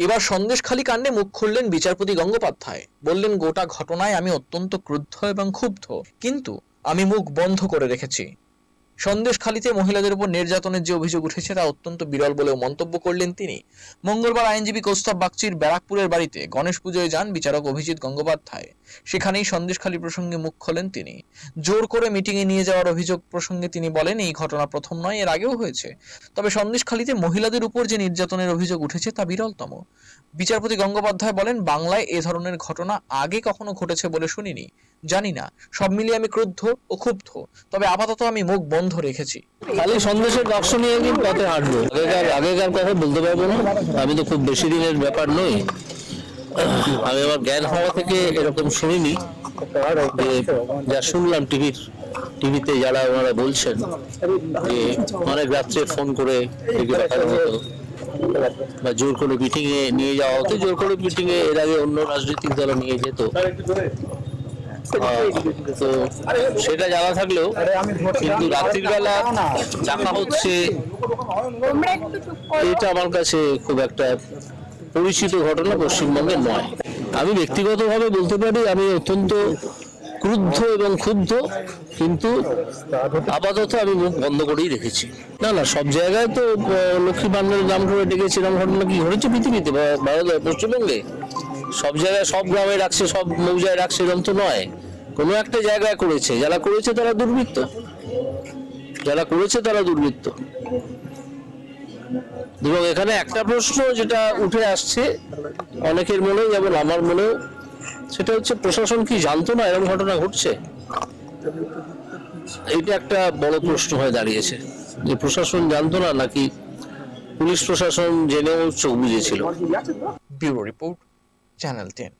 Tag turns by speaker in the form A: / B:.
A: এবার সন্দেশখালী কাণ্ডে মুখ খুললেন বিচারপতি গঙ্গোপাধ্যায়। বললেন, গোটা ঘটনায় আমি অত্যন্ত ক্রুদ্ধ এবং ক্ষুব্ধ। কিন্তু আমি মুখ বন্ধ করে রেখেছি। সন্দেশখালীতে মহিলাদের উপর নির্যাতনের যে অভিযোগ উঠেছে তা অত্যন্ত বিরল বলেও মন্তব্য করলেন তিনি। মঙ্গলবার আইনজীবী কৌস্তব বাগচির ব্যারাকপুরের বাড়িতে গণেশ পুজোয় যান বিচারক অভিজিৎ গঙ্গোপাধ্যায়। সেখানেই সন্দেশখালী প্রসঙ্গে মুখ খোলেন তিনি। জোর করে মিটিংয়ে নিয়ে যাওয়ার অভিযোগ প্রসঙ্গে তিনি বলেন, এই ঘটনা প্রথম নয়, এর আগেও হয়েছে। তবে সন্দেশখালীতে মহিলাদের উপর যে নির্যাতনের অভিযোগ উঠেছে তা বিরলতম। বিচারপতি গঙ্গোপাধ্যায় বলেন, বাংলায় এ ধরনের ঘটনা আগে কখনো ঘটেছে বলে শুনিনি। জানি না। সব মিলিয়ে আমি ক্রুদ্ধ ও ক্ষুব্ধ। তবে আপাতত আমি মুখ বন্ধ রেখেছি।
B: খালি সন্দেশের বাক্স নিয়ে কি পথে হাঁটবো। আগেকার আগেকার কথা বলতে পারব না। আমি তো খুব বেশি দিনের ব্যাপার নই। আমি আমার জ্ঞান হওয়া থেকে এরকম শুনিনি। যা শুনলাম টিভির টিভিতে যারা ওনারা বলছেন, যে অনেক রাত্রে ফোন করে বা জোর করে মিটিং এ নিয়ে যাওয়া হতো। জোর করে মিটিং এ এর আগে অন্য রাজনৈতিক দল নিয়ে যেত। তো সেটা জানা থাকলেও কিন্তু রাত্রির বেলা ডাকা হচ্ছে। এটা আমার কাছে খুব একটা পরিচিত ঘটনা পশ্চিমবঙ্গে নয়। আমি ব্যক্তিগতভাবে বলতে পারি, আমি অত্যন্ত ক্রুদ্ধ এবং ক্ষুব্ধ, কিন্তু আপাতত আমি মুখ বন্ধ করেই রেখেছি। না না, সব জায়গায় তো লক্ষ্মী ভান্ডারের নাম করে ডেকেছে এরকম ঘটনা কি ঘটেছে পৃথিবীতে পশ্চিমবঙ্গে? সব জায়গায়, সব গ্রামে রাখছে, সব মৌজায় রাখছে, এরকম তো নয়। কোনো একটা জায়গায় করেছে। যারা করেছে তারা দুর্বৃত্ত। যারা করেছে তারা দুর্বৃত্ত। এবং এখানে একটা প্রশ্ন যেটা উঠে আসছে, অনেকের মনে যেমন আমার মনেও, সেটা হচ্ছে প্রশাসন কি জানতো না এরকম ঘটনা ঘটছে? এটা একটা বড় প্রশ্ন হয়ে দাঁড়িয়েছে। যে প্রশাসন জানতো না নাকি পুলিশ প্রশাসন জেনেও চোখ বুঝেছিল
A: ব্যুরো রিপোর্ট। Channel 10.